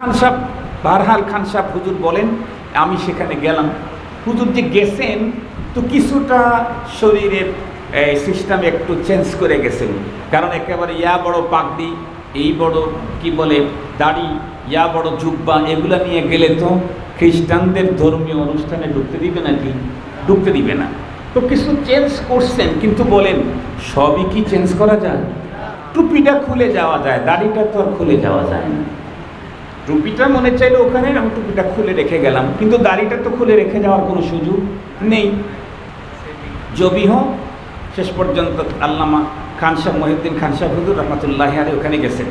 খান সাহেব, বারহাল খান সাহেব হুজুর বলেন, আমি সেখানে গেলাম। হুজুর যে গেছেন, তো কিছুটা শরীরের সিস্টেম একটু চেঞ্জ করে গেছেন। কারণ একেবারে ইয়া বড় পাগড়ি, এই বড়, কি বলে, দাড়ি, ইয়া বড় জুব্বা, এগুলা নিয়ে গেলে তো খ্রিস্টানদের ধর্মীয় অনুষ্ঠানে ঢুকতে দিবে নাকি? ঢুকতে দিবে না। তো কিছু চেঞ্জ করছেন, কিন্তু বলেন, সবই কি চেঞ্জ করা যায়? টুপিটা খুলে যাওয়া যায়, দাড়িটা তো আর খুলে যাওয়া যায় না। টুপিটা মনে চাইলে ওখানে, আমি টুপিটা খুলে রেখে গেলাম। কিন্তু দাড়িটা তো খুলে রেখে যাওয়ার কোনো সুযোগ নেই। জবি হোক শেষ পর্যন্ত আল্লামা খান সাহেব মহিউদ্দিন খান সাহেব হুজুর রহমতুল্লাহ আলী ওখানে গেছেন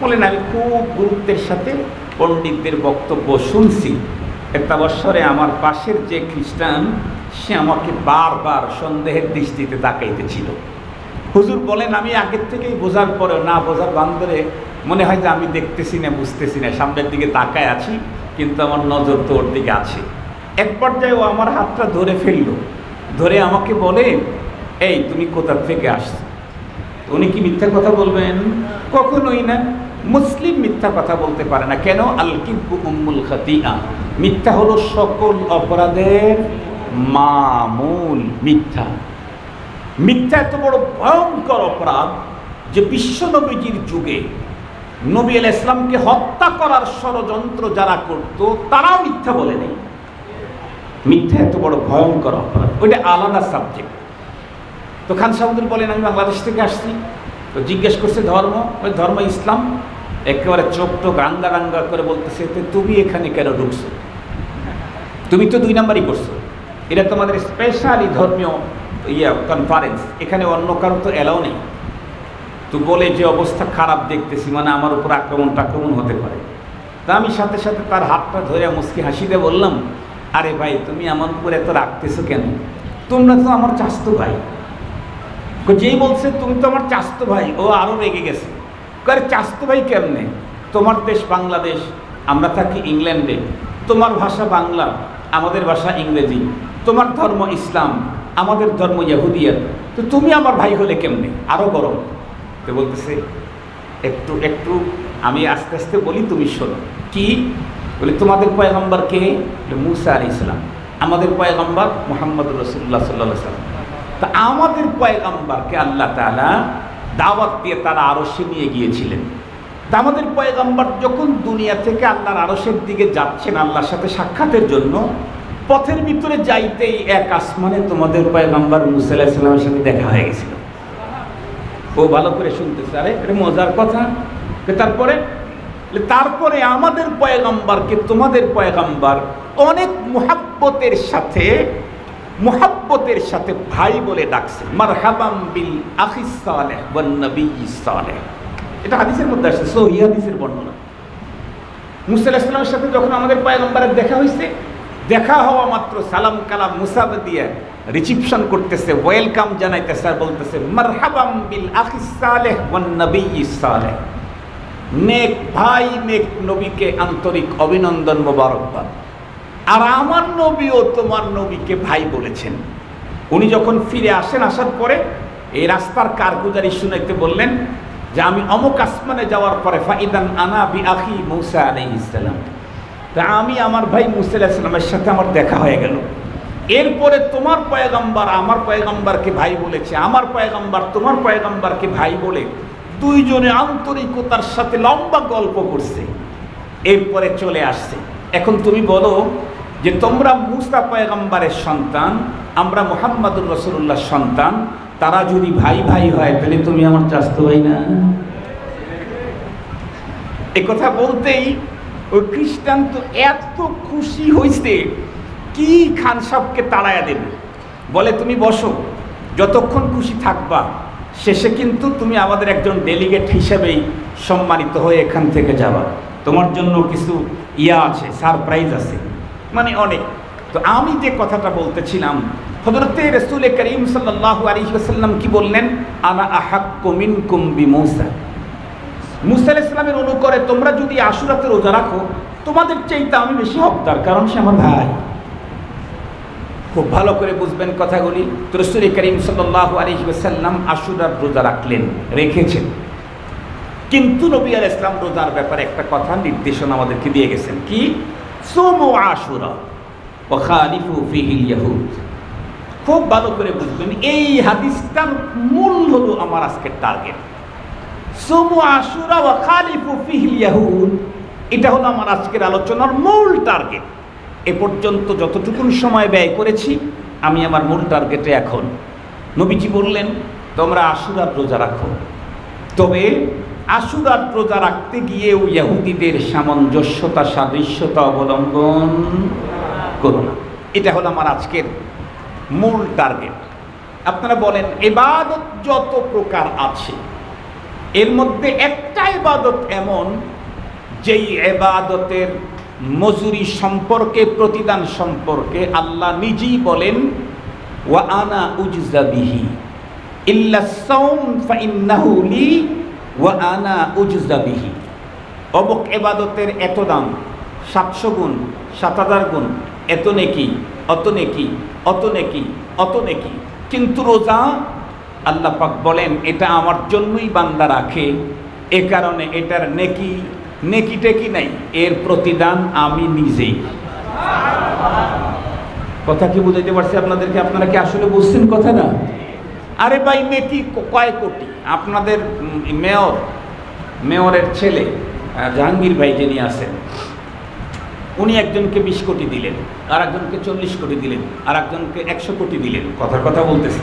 বলেন, আমি খুব গুরুত্বের সাথে পণ্ডিতদের বক্তব্য শুনছি। একটা বৎসরে আমার পাশের যে খ্রিস্টান, সে আমাকে বারবার সন্দেহের দৃষ্টিতে তাকাইতেছিল। হুজুর বলেন, আমি আগের থেকেই বোঝার পরেও না বোঝার বান্ধরে মনে হয় যে আমি দেখতেছি না, বুঝতেছি না, সামনের দিকে তাকায় আছি, কিন্তু আমার নজর তো ওর দিকে আছে। এক পর্যায়ে ও আমার হাতটা ধরে ফেলল। ধরে আমাকে বলে, এই, তুমি কোথা থেকে আসছো? উনি কি মিথ্যা কথা বলবেন? কখনোই না। মুসলিম মিথ্যা কথা বলতে পারে না। কেন? আল উম্মুল খাতিয়া মিথ্যা হলো সকল অপরাধের মামুল মিথ্যা। মিথ্যা এত বড় ভয়ঙ্কর অপরাধ যে বিশ্ব নবীজির যুগে নবী আল ইসলামকে হত্যা করার ষড়যন্ত্র যারা করত, তারাও মিথ্যা বলে নেই। মিথ্যা এত বড় ভয়ঙ্কর অপরাধ। ওইটা আলাদা সাবজেক্ট তো খান সাহুদুর বলেন, আমি বাংলাদেশ থেকে আসছি। তো জিজ্ঞেস করছে ধর্ম। ওই ধর্ম ইসলাম একেবারে চোখ টোক রাঙ্গা রাঙ্গা করে বলতেছে তুমি এখানে কেন ঢুকছো? তুমি তো দুই নাম্বারই করছ। এটা তোমাদের স্পেশালি ধর্মীয় ইয়ে কনফারেন্স এখানে অন্য কারও তো এলাও নেই। তো বলে যে অবস্থা খারাপ দেখতেছি মানে আমার উপর আক্রমণ টাক্রমণ হতে পারে? তা আমি সাথে সাথে তার হাতটা ধরে মুসকি হাসিতে বললাম, আরে ভাই, তুমি আমার উপর এত রাখতেছো কেন? তোমরা তো আমার চাস্ত ভাই। যেই বলছে, তুমি তো আমার চাস্ত ভাই। ও আরও রেগে গেছে। আরে চাস্ত ভাই কেমনে? তোমার দেশ বাংলাদেশ, আমরা থাকি ইংল্যান্ডে। তোমার ভাষা বাংলা, আমাদের ভাষা ইংরেজি। তোমার ধর্ম ইসলাম, আমাদের ধর্ম ইয়াহুদিয়াত তো তুমি আমার ভাই হলে কেমনে? আরও গরম। তো বলতেছে, একটু একটু, আমি আস্তে আস্তে বলি, তুমি শোনো। কি? বলি, তোমাদের পয়গম্বর কে? মুসা আলি ইসলাম আমাদের পয়গম্বর মোহাম্মদ রসুল্লাহ সাল্লাহ সাল্লাম। তা আমাদের পয়গম্বরকে আল্লাহ তালা দাওয়াত দিয়ে তারা আরশে নিয়ে গিয়েছিলেন। তা আমাদের পয়গম্বর যখন দুনিয়া থেকে আল্লাহর আরশের দিকে যাচ্ছেন, আল্লাহর সাথে সাক্ষাতের জন্য, পথের ভিতরে যাইতেই এক আসমানে তোমাদের পয়গম্বর মুসা আলাহিসাল্লামের সাথে দেখা হয়ে গেছিল। ও ভালো করে শুনতেছে। আরে, এটা মজার কথা। তারপরে তারপরে আমাদের পয়গাম্বারকে তোমাদের পয়গম্বর অনেক মোহাব্বতের সাথে মোহাব্বতের সাথে ভাই বলে ডাকছে। মারহাবাম বিল আখিস সালেহ ওয়ান নবী সালেহ। এটা হাদিসের মধ্যে আসছে, সহি হাদিসের বর্ণনা। মুসা ইসলামের সাথে যখন আমাদের পয়গম্বরের দেখা হয়েছে, দেখা হওয়া মাত্র সালাম কালাম মুসাব দিয়ে রিসিপশন করতেছে, ওয়েলকাম জানাইতেছে আর বলতেছে, মারহাবাম বিল আখিস সালেহ ওয়ান নবী সালেহ। নেক ভাই, নেক নবীকে আন্তরিক অভিনন্দন মোবারকবাদ। আর আমার নবীও তোমার নবীকে ভাই বলেছেন। উনি যখন ফিরে আসেন, আসার পরে এই রাস্তার কারগুজারি শুনাইতে বললেন যে, আমি অমুক আসমানে যাওয়ার পরে ফাইদান আনা বি আখি মৌসা আলাই ইসলাম তা আমি আমার ভাই মুসা সাথে আমার দেখা হয়ে গেল। এরপরে তোমার পয়গম্বর আমার পয়গম্বরকে ভাই বলেছে, আমার পয়গম্বর তোমার পয়গম্বরকে ভাই বলে দুইজনে আন্তরিকতার সাথে লম্বা গল্প করছে, এরপরে চলে আসছে। এখন তুমি বলো যে তোমরা মুসা পয়গম্বরের সন্তান, আমরা মোহাম্মদুর রসুল্লাহর সন্তান, তারা যদি ভাই ভাই হয় তাহলে তুমি আমার চাস্ত ভাই না? এ কথা বলতেই ওই খ্রিস্টান তো এত খুশি হয়েছে কি খান সাহকে তাড়াইয়া দেবে বলে, তুমি বসো, যতক্ষণ খুশি থাকবা। শেষে কিন্তু তুমি আমাদের একজন ডেলিগেট হিসেবেই সম্মানিত হয়ে এখান থেকে যাবা। তোমার জন্য কিছু ইয়া আছে সারপ্রাইজ আছে মানে অনেক। তো আমি যে কথাটা বলতেছিলাম হজরতে রসুল করিম সাল্লাহ আলহিহাসাল্লাম কি বললেন? আনা আহাক কমিন কুম্বি মৌসা মুসা ইসলামের অনুকরে তোমরা যদি আশুরাতে রোজা রাখো, তোমাদের চাইতে আমি বেশি হকদার, কারণ সে আমার ভাই। খুব ভালো করে বুঝবেন কথাগুলি। তো রসুল করিম সাল্লাহ আলহিহাসাল্লাম আশুরার রোজা রাখলেন, রেখেছেন। কিন্তু নবী আল ইসলাম রোজার ব্যাপারে একটা কথা, নির্দেশনা আমাদেরকে দিয়ে গেছেন। কি? আশুরা ইয়াহুদ। খুব ভালো করে বুঝবেন, এই হাদিসটার মূল হলো আমার আজকের টার্গেট সোমু আশুরা ও খালিফু ফিহিল ইয়াহুদ, এটা হলো আমার আজকের আলোচনার মূল টার্গেট এ পর্যন্ত যতটুকুন সময় ব্যয় করেছি, আমি আমার মূল টার্গেটে এখন। নবীজি বললেন, তোমরা আশুরার রোজা রাখো। তবে আশুরার রোজা রাখতে গিয়ে গিয়েও ইহুদিদের সামঞ্জস্যতা, সাদৃশ্যতা অবলম্বন করো না। এটা হলো আমার আজকের মূল টার্গেট। আপনারা বলেন, এবাদত যত প্রকার আছে, এর মধ্যে একটা এবাদত এমন, যেই এবাদতের মজুরি সম্পর্কে, প্রতিদান সম্পর্কে আল্লাহ নিজেই বলেন, ওয়া আনা উজজা বিহি ইল্লা সাওম ফাইন্নাহু লি, ওয়া আনা উজজা বিহি। অবক এবাদতের এত দাম, সাতশো গুণ, সাত হাজার গুণ, এত নেকি, অত নেকি অত নেকি অত নেকি। কিন্তু রোজা, আল্লাহ পাক বলেন, এটা আমার জন্যই বান্দা রাখে, এ কারণে এটার নেকি নেকি টেকি নাই, এর প্রতিদান আমি নিজেই। কথা কি বুঝাইতে পারছি আপনাদেরকে? আপনারা কি আসলে বুঝছেন কথা না? আরে ভাই, নেকি কয় কোটি? আপনাদের মেয়র, মেয়রের ছেলে জাহাঙ্গীর ভাই যিনি আছেন, উনি একজনকে বিশ কোটি দিলেন আর একজনকে চল্লিশ কোটি দিলেন আর একজনকে একশো কোটি দিলেন। কথার কথা বলতেছি।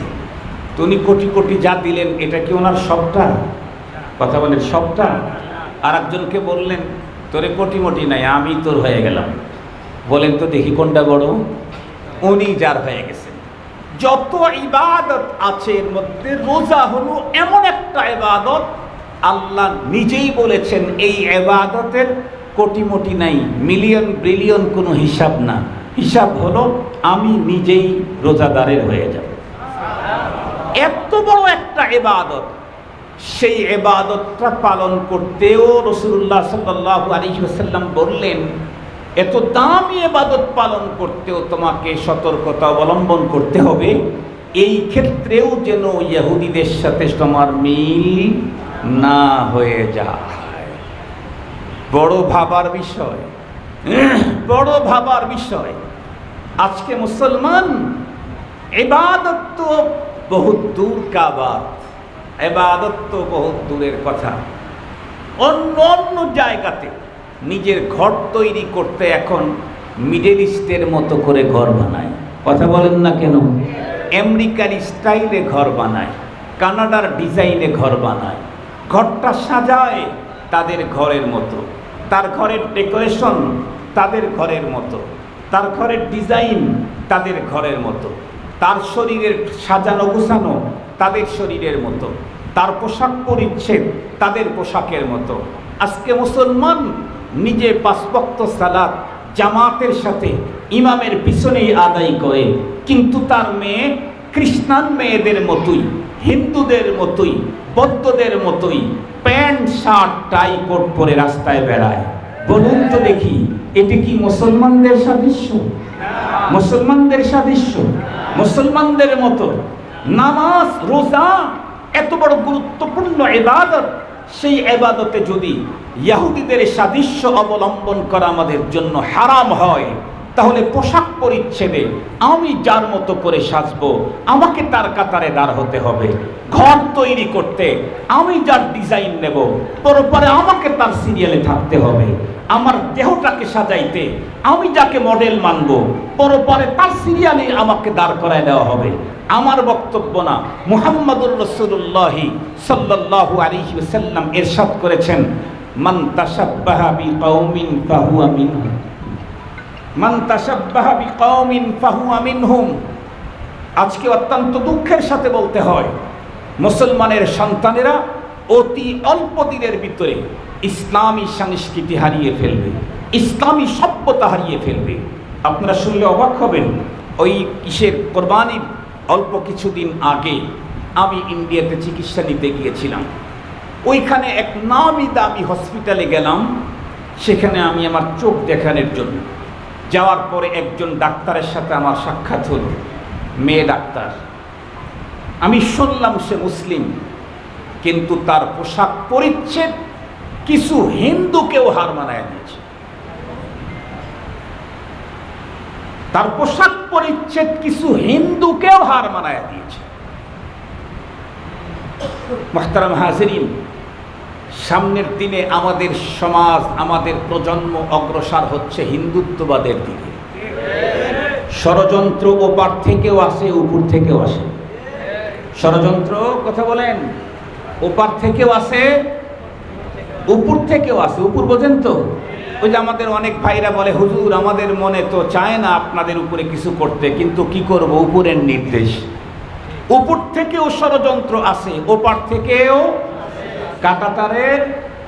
তো উনি কোটি কোটি যা দিলেন, এটা কি ওনার সবটা? কথা বলেন, সবটা? আর একজনকে বললেন, তোরে কোটি মোটি নাই, আমি তোর হয়ে গেলাম। বলেন তো দেখি কোনটা বড়। উনি যার হয়ে গেছেন। যত ইবাদত আছে এর মধ্যে রোজা হলো এমন একটা ইবাদত, আল্লাহ নিজেই বলেছেন, এই এবাদতের কোটি মোটি নাই, মিলিয়ন ব্রিলিয়ন কোনো হিসাব না। হিসাব হলো, আমি নিজেই রোজাদারের হয়ে যাব। এত বড় একটা এবাদত সেই এবাদতটা পালন করতেও রসুল্লাহ সাল্লাহ আলহিহাসাল্লাম বললেন, এত দামি এবাদত পালন করতেও তোমাকে সতর্কতা অবলম্বন করতে হবে। এই ক্ষেত্রেও যেন ইহুদিদের সাথে তোমার মিল না হয়ে যায়। বড় ভাবার বিষয়। বড় ভাবার বিষয়। আজকে মুসলমান এবাদত তো বহুত দূর কাবাদ এবাদত তো বহুত দূরের কথা। অন্য অন্য জায়গাতে নিজের ঘর তৈরি করতে এখন মিডল ইস্টের মতো করে ঘর বানায়। কথা বলেন না কেন? আমেরিকার স্টাইলে ঘর বানায় কানাডার ডিজাইনে ঘর বানায়। ঘরটা সাজায় তাদের ঘরের মতো। তার ঘরের ডেকোরেশন তাদের ঘরের মতো। তার ঘরের ডিজাইন তাদের ঘরের মতো। তার শরীরের সাজানো গুছানো তাদের শরীরের মতো, তার পোশাক পরিচ্ছেদ তাদের পোশাকের মতো। আজকে মুসলমান নিজে পাঁচবক্ত সালাদ জামাতের সাথে ইমামের পিছনেই আদায় করে, কিন্তু তার মেয়ে খ্রিস্টান মেয়েদের মতোই, হিন্দুদের মতোই, বৌদ্ধদের মতোই প্যান্ট, শার্ট, টাই কোট পরে রাস্তায় বেড়ায়। বলুন তো দেখি, এটি কি মুসলমানদের সাদৃশ্য? মুসলমানদের সাদৃশ্য? মুসলমানদের মতো নামাজ, রোজা, এত বড় গুরুত্বপূর্ণ এবাদত সেই এবাদতে যদি ইয়াহুদিদের সাদৃশ্য অবলম্বন করা আমাদের জন্য হারাম হয় তাহলে পোশাক পরিচ্ছেদে আমি যার মতো করে সাজবো, আমাকে তার কাতারে দাঁড় হতে হবে। ঘর তৈরি করতে আমি যার ডিজাইন নেব, পরপরে আমাকে তার সিরিয়ালে থাকতে হবে। আমার দেহটাকে সাজাইতে আমি যাকে মডেল মানবো, পরপরে তার সিরিয়ালে আমাকে দাঁড় করায় দেওয়া হবে। আমার বক্তব্য না, মুহাম্মদুর রসুল্লাহি সাল্লাল্লাহু আলাইহি সাল্লাম এরশাদ করেছেন, মান তাশাব্বাহা বিকাউমিন ফাহুয়া মিনহুম আজকে অত্যন্ত দুঃখের সাথে বলতে হয়, মুসলমানের সন্তানেরা অতি অল্প দিনের ভিতরে ইসলামী সংস্কৃতি হারিয়ে ফেলবে, ইসলামী সভ্যতা হারিয়ে ফেলবে। আপনারা শুনলে অবাক হবেন, ওই কিসের কোরবানির অল্প কিছুদিন আগে আমি ইন্ডিয়াতে চিকিৎসা নিতে গিয়েছিলাম। ওইখানে এক নামি দামি হসপিটালে গেলাম, সেখানে আমি আমার চোখ দেখানোর জন্য। যাওয়ার পরে একজন ডাক্তারের সাথে আমার সাক্ষাৎ হলো, মেয়ে ডাক্তার। আমি শুনলাম সে মুসলিম, কিন্তু তার পোশাক পরিচ্ছেদ কিছু হিন্দুকেও হার মানায় দিয়েছে তার পোশাক পরিচ্ছেদ কিছু হিন্দুকেও হার মানায় দিয়েছে। মোহতারাম হাজরিন সামনের দিনে আমাদের সমাজ, আমাদের প্রজন্ম অগ্রসর হচ্ছে হিন্দুত্ববাদের দিকে। ষড়যন্ত্র ওপার থেকেও আসে, উপর থেকেও আসে। ষড়যন্ত্র, কথা বলেন, ওপার থেকেও আসে, উপর থেকেও আসে। উপর বোঝেন তো? ওই যে আমাদের অনেক ভাইরা বলে, হুজুর, আমাদের মনে তো চায় না আপনাদের উপরে কিছু করতে, কিন্তু কি করব? উপরের নির্দেশ। উপর থেকেও ষড়যন্ত্র আসে, ওপার থেকেও কাটাতারের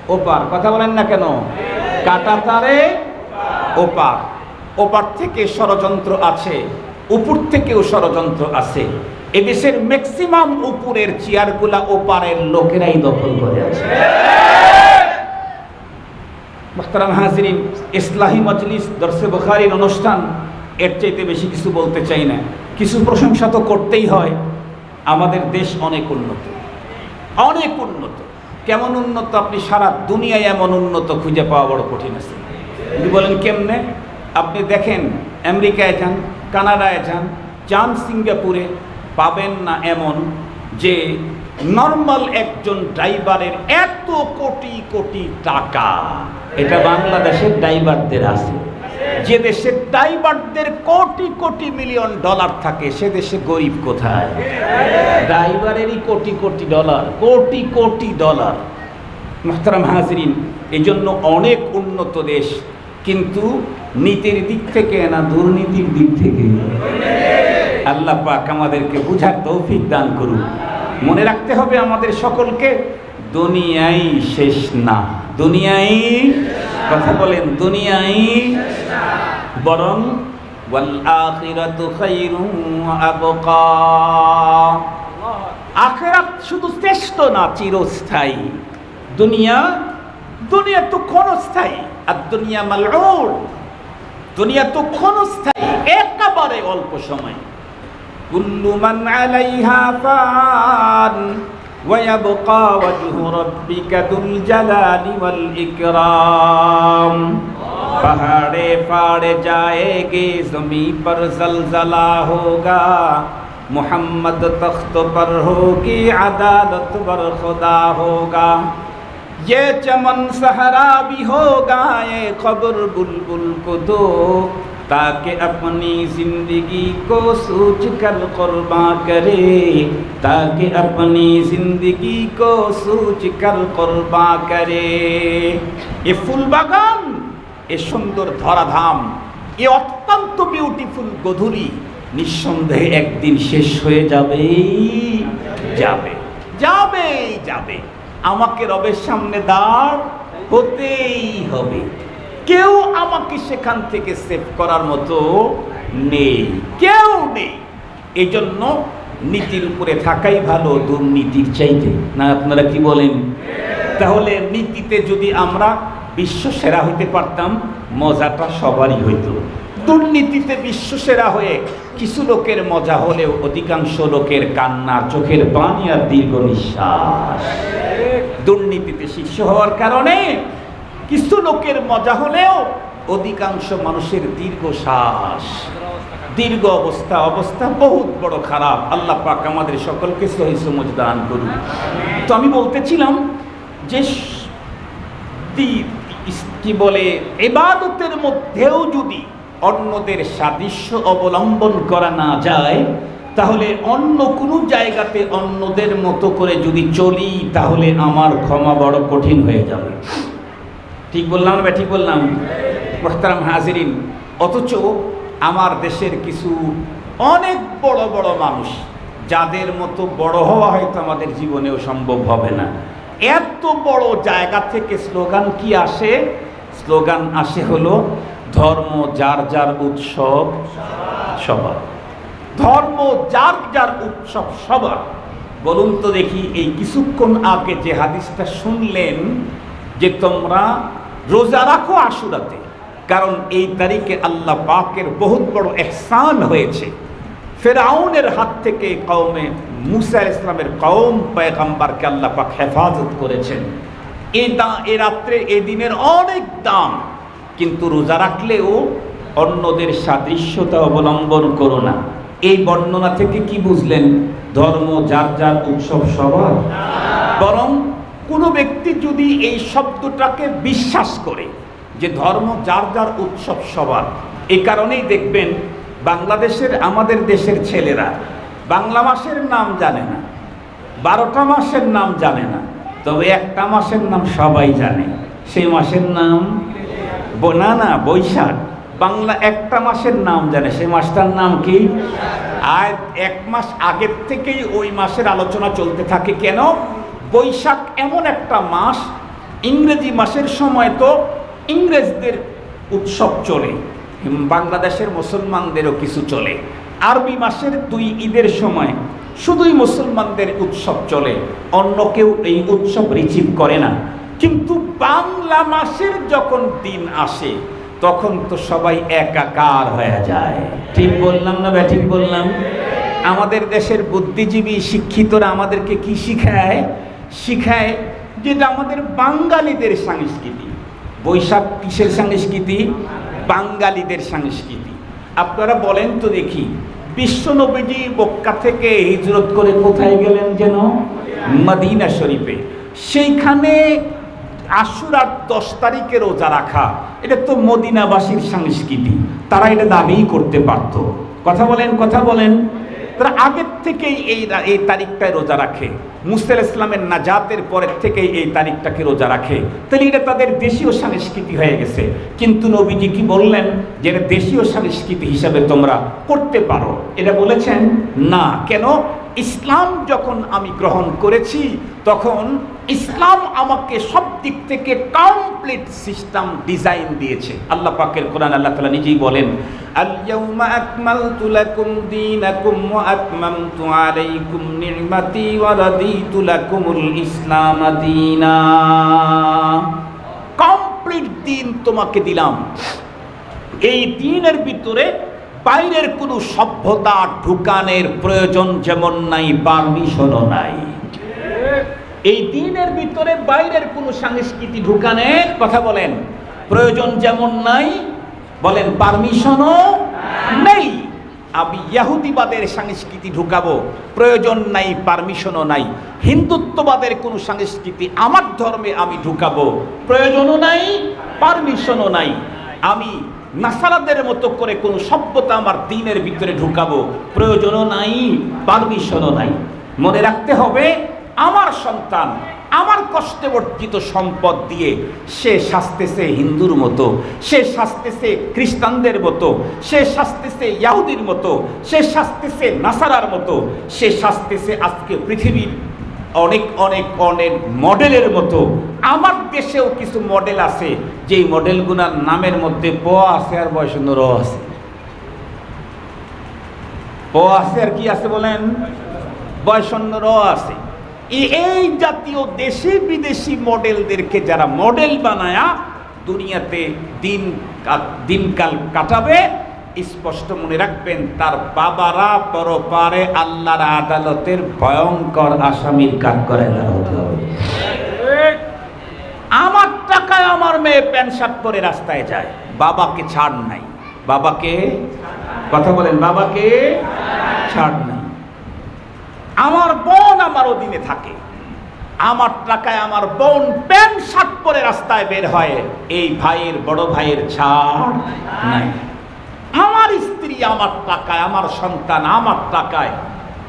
ওপার। কথা বলেন না কেন? কাটাতারে ওপার। ওপার থেকে ষড়যন্ত্র আছে, উপর থেকেও ষড়যন্ত্র আছে। এদেশের ম্যাক্সিমাম উপরের চেয়ারগুলা ওপারের লোকেরাই দখল করে আছে। মোহতারাম হাজরিন, ইসলাহি মজলিস দর্শে বখারির অনুষ্ঠান, এর চাইতে বেশি কিছু বলতে চাই না। কিছু প্রশংসা তো করতেই হয়। আমাদের দেশ অনেক উন্নত। অনেক উন্নত। কেমন উন্নত আপনি সারা দুনিয়ায় এমন উন্নত খুঁজে পাওয়া বড় কঠিন আছে। যদি বলেন, কেমনে? আপনি দেখেন, আমেরিকায় যান, কানাডায় যান যান সিঙ্গাপুরে, পাবেন না এমন যে নর্মাল একজন ড্রাইভারের এত কোটি কোটি টাকা। এটা বাংলাদেশের ড্রাইভারদের আছে। যে দেশে ড্রাইভারদের কোটি কোটি মিলিয়ন ডলার থাকে, সে দেশে গরিব কোথায়? ড্রাইভারেরই কোটি কোটি ডলার, কোটি কোটি ডলার। মোহতারাম হাজরিন এই জন্য অনেক উন্নত দেশ, কিন্তু নীতির দিক থেকে না দুর্নীতির দিক থেকে? আল্লাহ পাক আমাদেরকে বুঝার তৌফিক দান করুন মনে রাখতে হবে আমাদের সকলকে, দুনিয়াই শেষ না। দুনিয়াই, কথা বলেন, দুনিয়াই বরং ওয়াল আখিরাতু খায়রুন ওয়া আবকা আখিরাত শুধু শ্রেষ্ঠ না চিরস্থায়ী দুনিয়া দুনিয়া তো ক্ষণস্থায়ী আর দুনিয়া মালউন দুনিয়া তো ক্ষণস্থায়ী একেবারে অল্প সময় كل من عليها فان ويبقى وجه ربك ذو الجلال والإكرام पहाड़े फाड़ जाएगी जमी पर जलजला होगा। मोहम्मद तख्त पर होगी, अदालत पर खुदा होगा। ये चमन सहरा भी होगा, ये खबर बुलबुल को दो, ताकि अपनी ज़िंदगी को सोच कर कुर्बा करे। ताकि अपनी ज़िंदगी को सोच कर कुर्बा करे। ये फुल बगान এ সুন্দর ধরাধাম, এ অত্যন্ত বিউটিফুল গধূলি নিঃসন্দেহে একদিন শেষ হয়ে যাবে যাবে যাবে যাবে। আমাকে রবের সামনে দাঁড় হতেই হবে। কেউ আমাকে সেখান থেকে সেভ করার মতো নেই, কেউ নেই। এই জন্য নীতির উপরে থাকাই ভালো দুর্নীতির চাইতে। না, আপনারা কি বলেন? তাহলে নীতিতে যদি আমরা বিশ্ব সেরা হইতে পারতাম, মজাটা সবারই হইতো। দুর্নীতিতে বিশ্ব সেরা হয়ে কিছু লোকের মজা হলেও অধিকাংশ লোকের কান্না চোখের পানি আর দীর্ঘ নিঃশ্বাস। দুর্নীতিতে শীর্ষ হওয়ার কারণে কিছু লোকের মজা হলেও অধিকাংশ মানুষের দীর্ঘ শ্বাস। দীর্ঘ অবস্থা অবস্থা বহুত বড় খারাপ। আল্লাহ পাক আমাদের সকলকে সহি সমজ দান করুন তো আমি বলতেছিলাম যে ইস- কি বলে এবাদতের মধ্যেও যদি অন্যদের সাদৃশ্য অবলম্বন করা না যায়, তাহলে অন্য কোনো জায়গাতে অন্যদের মতো করে যদি চলি, তাহলে আমার ক্ষমা বড় কঠিন হয়ে যাবে। ঠিক বললাম না ঠিক বললাম। মোহতারাম হাজিরিন, অথচ আমার দেশের কিছু অনেক বড় বড় মানুষ, যাদের মতো বড় হওয়া হয়তো আমাদের জীবনেও সম্ভব হবে না। এত বড় জায়গা থেকে স্লোগান কি আসে? স্লোগান আসে হলো, ধর্ম যার যার উৎসব সবার। ধর্ম যার যার উৎসব সবার। বলুন তো দেখি, এই কিছুক্ষণ আগে যে হাদিসটা শুনলেন যে তোমরা রোজা রাখো আশুরাতে, কারণ এই তারিখে আল্লাহ পাকের বহুত বড় এহসান হয়েছে। ফেরাউনের হাত থেকে কওমে মুসা ইসলামের কওম পয়গম্বরকে আল্লাহ পাক হেফাজত করেছেন। এই দা এ রাত্রে এ দিনের অনেক দাম। কিন্তু রোজা রাখলেও অন্যদের সাদৃশ্যতা অবলম্বন করো না। এই বর্ণনা থেকে কি বুঝলেন? ধর্ম, যার যার উৎসব সবার। বরং কোনো ব্যক্তি যদি এই শব্দটাকে বিশ্বাস করে যে ধর্ম, যার যার উৎসব সবার এই কারণেই দেখবেন বাংলাদেশের, আমাদের দেশের ছেলেরা বাংলা মাসের নাম জানে না, বারোটা মাসের নাম জানে না, তবে একটা মাসের নাম সবাই জানে। সেই মাসের নাম না না, বৈশাখ। বাংলা একটা মাসের নাম জানে। সেই মাসটার নাম কি? আর এক মাস আগের থেকেই ওই মাসের আলোচনা চলতে থাকে কেন? বৈশাখ এমন একটা মাস, ইংরেজি মাসের সময় তো ইংরেজদের উৎসব চলে। বাংলাদেশের মুসলমানদেরও কিছু চলে। আরবি মাসের দুই ঈদের সময় শুধুই মুসলমানদের উৎসব চলে, অন্য কেউ এই উৎসব রিসিভ করে না। কিন্তু বাংলা মাসের যখন দিন আসে, তখন তো সবাই একাকার হয়ে যায়। ঠিক বললাম না ব্যা ঠিক বললাম? আমাদের দেশের বুদ্ধিজীবী শিক্ষিতরা আমাদেরকে কি শিখায়? শিখায় যেটা আমাদের বাঙালিদের সংস্কৃতি। বৈশাখ কিসের সংস্কৃতি? বাঙালিদের সংস্কৃতি। আপনারা বলেন তো দেখি বিশ্বনবীজি মক্কা থেকে হিজরত করে কোথায় গেলেন যেন? মদিনা শরীফে। সেইখানে আশুরার দশ তারিখে রোজা রাখা, এটা তো মদিনাবাসীর সংস্কৃতি, তারা এটা দাবিই করতে পারত। কথা বলেন কথা বলেন। তারা আগের থেকেই এই এই তারিখটায় রোজা রাখে। মুসাইল ইসলামের নাজাতের পরের থেকেই এই তারিখটাকে রোজা রাখে। তাহলে এটা তাদের দেশীয় সংস্কৃতি হয়ে গেছে। কিন্তু নবীজি কি বললেন যে দেশীয় সংস্কৃতি হিসাবে তোমরা করতে পারো? এটা বলেছেন, না। কেন? ইসলাম যখন আমি গ্রহণ করেছি, তখন ইসলাম আমাকে সব দিক থেকে কমপ্লিট সিস্টেম ডিজাইন দিয়েছে। আল্লাহ পাকের কোরআন আল্লাহ তাআলা নিজেই বলেন কমপ্লিট দিন তোমাকে দিলাম। এই দিনের ভিতরে বাইরের কোনো সভ্যতা ঢুকানের প্রয়োজন যেমন নাই পারমিশনও নাই। এই দিনের ভিতরে বাইরের কোনো সংস্কৃতি ঢুকানের কথা বলেন। প্রয়োজন যেমন নাই, বলেন পারমিশনও নেই। আমি ইয়াহুদিবাদের সংস্কৃতি ঢুকাবো, প্রয়োজন নাই পারমিশনও নাই। হিন্দুত্ববাদের কোনো সংস্কৃতি আমার ধর্মে আমি ঢুকাবো, প্রয়োজনও নাই পারমিশনও নাই। আমি নাসারাদের মতো করে কোনো সভ্যতা আমার দিনের ভিতরে ঢুকাবো, প্রয়োজনও নাই, পারমিশনও নাই। মনে রাখতে হবে, আমার সন্তান আমার কষ্টে অর্জিত সম্পদ দিয়ে সে শাস্তেছে হিন্দুর মতো, সে শাস্তেছে খ্রিস্টানদের মতো, সে শাস্তেছে ইয়াহুদির মতো, সে শাস্তেছে নাসারার মতো, সে শাস্তেছে আজকে পৃথিবীর অনেক অনেক অনেক মডেলের মতো। আমার দেশেও কিছু মডেল আছে, যেই মডেলগুলোর নামের মধ্যে প আছে আর বয়সন্য র আছে। প আছে আর কি আছে বলেন? বয়সন্য র আছে। এই- জাতীয় দেশি বিদেশি মডেলদেরকে যারা মডেল বানায়া দুনিয়াতে দিন দিনকাল কাটাবে স্পষ্ট মনে রাখবেন, তার বাবারা পরপারে আল্লাহর আদালতের ভয়ঙ্কর আসামির কাজ করে আমার টাকায় আমার মেয়ে প্যান্ট শার্ট পরে রাস্তায় যায়, বাবাকে ছাড় নাই। বাবাকে? কথা বলেন, বাবাকে ছাড় নাই। আমার বোন আমার অধীনে থাকে। আমার টাকায় আমার বোন প্যান্ট শার্ট পরে রাস্তায় বের হয়, এই ভাইয়ের বড় ভাইয়ের ছাড় নাই। আমার স্ত্রী আমার টাকায়, আমার সন্তান আমার টাকায়,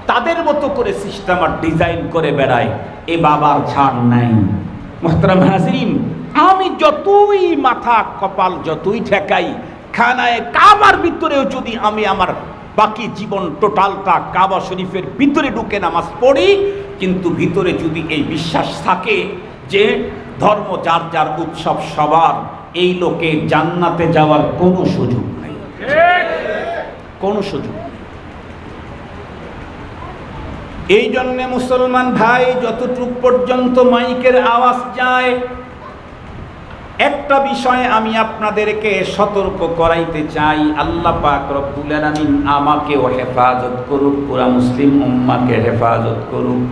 তাদের মতো করে সিস্টেম আর ডিজাইন করে বেড়ায়, এ বাবার ছাড় নাই। মোহতারাম হাজরিন আমি যতই মাথা কপাল যতই ঠেকাই, খানায় কাবার ভিতরেও যদি আমি আমার বাকি জীবন টোটালটা কাবা শরীফের ভিতরে ঢুকে নামাজ পড়ি, কিন্তু ভিতরে যদি এই বিশ্বাস থাকে যে ধর্ম যার যার উৎসব সবার, এই লোকে জান্নাতে যাওয়ার কোনো সুযোগ কোনো সুযোগ এই জন্যে মুসলমান ভাই, যতটুক পর্যন্ত মাইকের আওয়াজ যায়, একটা বিষয়ে আমি আপনাদেরকে সতর্ক করাইতে চাই। আল্লাহ পাক রব্বুল আলামিন আমাকেও হেফাজত করুক, পুরা মুসলিম উম্মাকে হেফাজত করুক।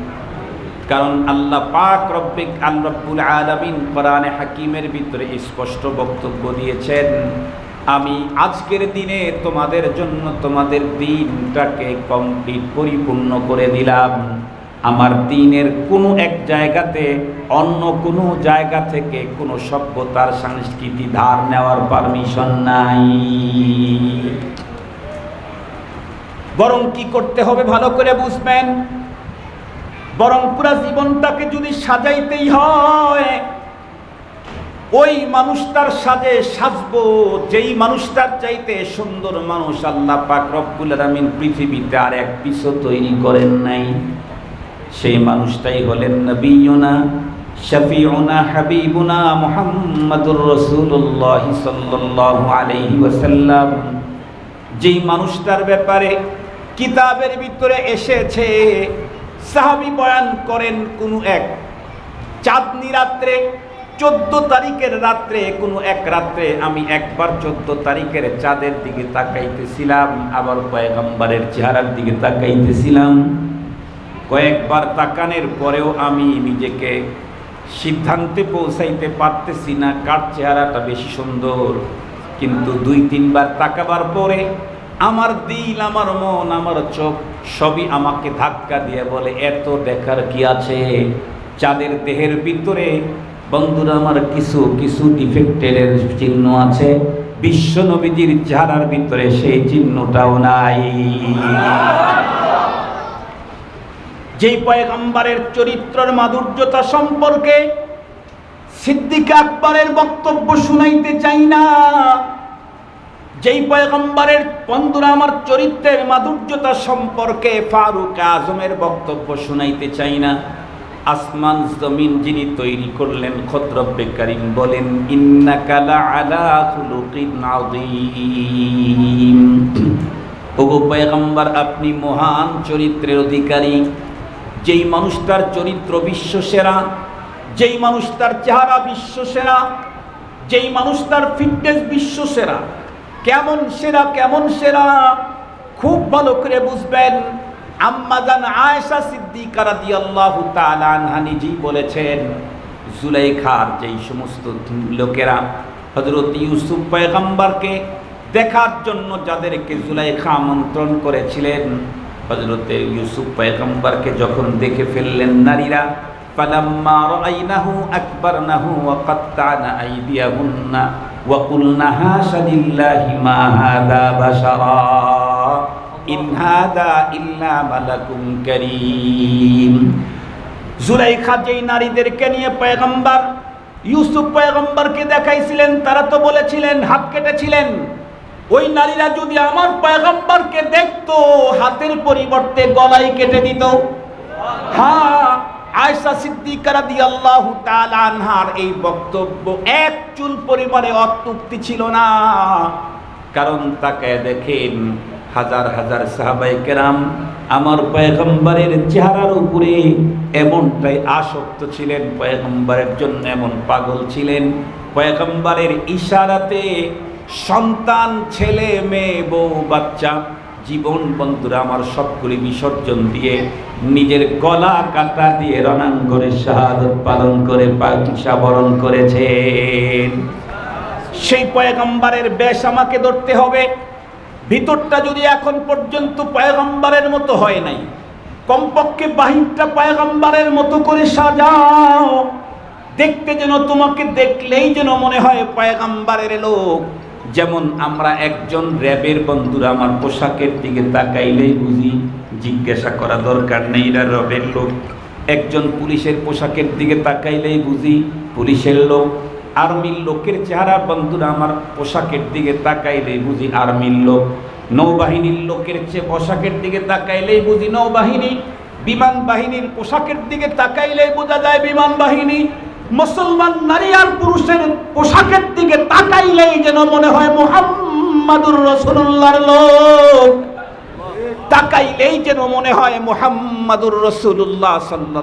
কারণ আল্লাহ পাক রব্বিক রব্বুল আলামিন কোরআনে হাকিমের ভিতরে স্পষ্ট বক্তব্য দিয়েছেন আমি আজকের দিনে তোমাদের জন্য তোমাদের দিনটাকে কমপ্লিট পরিপূর্ণ করে দিলাম। আমার দিনের কোনো এক জায়গাতে, অন্য কোনো জায়গা থেকে কোনো সভ্যতার সংস্কৃতি ধার নেওয়ার পারমিশন নাই। বরং কি করতে হবে ভালো করে বুঝবেন? বরং পুরা জীবনটাকে যদি সাজাইতেই হয় ওই মানুষটার সাজে সাজবো, যেই মানুষটার চাইতে সুন্দর মানুষ আল্লাহ পাক রব্বুল আলামিন পৃথিবীতে আর এক পিছু তৈরি করেন নাই। সেই মানুষটাই হলেন নবীনা, শফিউনা, হাবিবুনা মুহাম্মাদুর রাসূলুল্লাহ সাল্লাল্লাহু আলাইহি ওয়াসাল্লাম। যেই মানুষটার ব্যাপারে কিতাবের ভিতরে এসেছে, সাহাবি বয়ান করেন কোনো এক চাঁদনি রাত্রে চোদ্দ তারিখের রাত্রে, কোনো এক রাত্রে আমি একবার চোদ্দ তারিখের চাঁদের দিকে তাকাইতেছিলাম, আবার পয়গম্বরের চেহারার দিকে তাকাইতেছিলাম। কয়েকবার তাকানের পরেও আমি নিজেকে সিদ্ধান্তে পৌঁছাইতে পারতেছি না, কার চেহারাটা বেশি সুন্দর। কিন্তু দুই, তিনবার তাকাবার পরে আমার দিল, আমার মন, আমার চোখ সবই আমাকে ধাক্কা দিয়ে বলে, এত দেখার কি আছে? চাঁদের দেহের ভিতরে বন্ধুরা, আমার কিছু কিছু ডিফেক্টের চিহ্ন আছে। বিশ্ব নবীজির চেহারার ভিতরে সেই চিহ্নটাও নাই। যেই পয়গম্বরের চরিত্রের মাধুর্যতা সম্পর্কে সিদ্দিক আকবরের বক্তব্য শুনাইতে চাই না, যেই পয়গম্বরের, বন্ধুরা, আমার চরিত্রের মাধুর্যতা সম্পর্কে ফারুক আজমের বক্তব্য শুনাইতে চাই না। আসমান জমিন যিনি তৈরি করলেন খদ্রব্বে করিম বলেন ওগো পয়গম্বর, আপনি মহান চরিত্রের অধিকারী। যেই মানুষটার চরিত্র বিশ্বসেরা যেই মানুষটার চেহারা বিশ্বসেরা যেই মানুষটার ফিটনেস বিশ্বসেরা কেমন সেরা কেমন সেরা, খুব ভালো করে বুঝবেন আম্মাজান আয়েশা সিদ্দিকা রাদিয়াল্লাহু তাআলা আনহা নিজেই বলেছেন জুলাইখার যেই সমস্ত লোকেরা হযরত ইউসুফ পয়গম্বরকে দেখার জন্য যাদেরকে জুলাইখা আমন্ত্রণ করেছিলেন হজরতে ইউসুফ পয়গম্বরকে যখন দেখে ফেললেন নারীরা فلما رأينه أكبرنه وقطعن أيديهن وقلن هاش لله ما هذا بشرا ইন ইল্লা মালাকুম করিম। জুরাইখা যেই নারীদেরকে নিয়ে পয়গম্বর, ইউসুফ পয়গম্বরকে দেখাইছিলেন, তারা তো বলেছিলেন, হাত কেটেছিলেন। ওই নারীরা যদি আমার পয়গম্বরকে দেখতো, হাতের পরিবর্তে গলাই কেটে দিত। হ্যাঁ আয়সা সিদ্দিকা রাদিয়াল্লাহু তাআলা আনহার এই বক্তব্য এক চুল পরিমাণে অত্যুক্তি ছিল না। কারণ তাকে দেখেন হাজার হাজার সাহাবাই কেরাম আমার পয়গম্বরের চেহারার উপরে এমনটাই আসক্ত ছিলেন, পয়গম্বরের জন্য এমন পাগল ছিলেন। পয়গম্বরের ইশারাতে সন্তান, ছেলে, মেয়ে, বউ, বাচ্চা, জীবন বন্ধুরা আমার সবগুলি বিসর্জন দিয়ে নিজের গলা কাটা দিয়ে রণাঙ্গনে শাহাদত পালন করে পাকিসা বরণ করেছেন। সেই পয়গম্বরের বেশ আমাকে ধরতে হবে। ভিতরটা যদি এখন পর্যন্ত পয়গম্বরের মতো হয় নাই, কমপক্ষে বাহিরটা পয়গম্বরের মতো করে সাজাও। দেখতে যেন তোমাকে দেখলেই যেন মনে হয় পয়গম্বরের লোক। যেমন আমরা একজন র্যাবের বন্ধুরা আমার পোশাকের দিকে তাকাইলেই বুঝি, জিজ্ঞাসা করা দরকার নেই এরা রবের লোক। একজন পুলিশের পোশাকের দিকে তাকাইলেই বুঝি, পুলিশের লোক আর্মির লোকের চেহারা বন্ধুরা আমার পোশাকের দিকে তাকাইলেই বুঝি আর্মির লোক। নৌবাহিনীর লোকের চেয়ে পোশাকের দিকে তাকাইলেই বুঝি নৌবাহিনী। বিমান বাহিনীর পোশাকের দিকে তাকাইলেই বোঝা যায় বিমান বাহিনী। মুসলমান নারী আর পুরুষের পোশাকের দিকে তাকাইলেই যেন মনে হয় মোহাম্মদুর রসুল্লাহর লোক। তাকাইলেই যেন মনে হয় মোহাম্মদুর রসুল্লাহ সাল্লাহ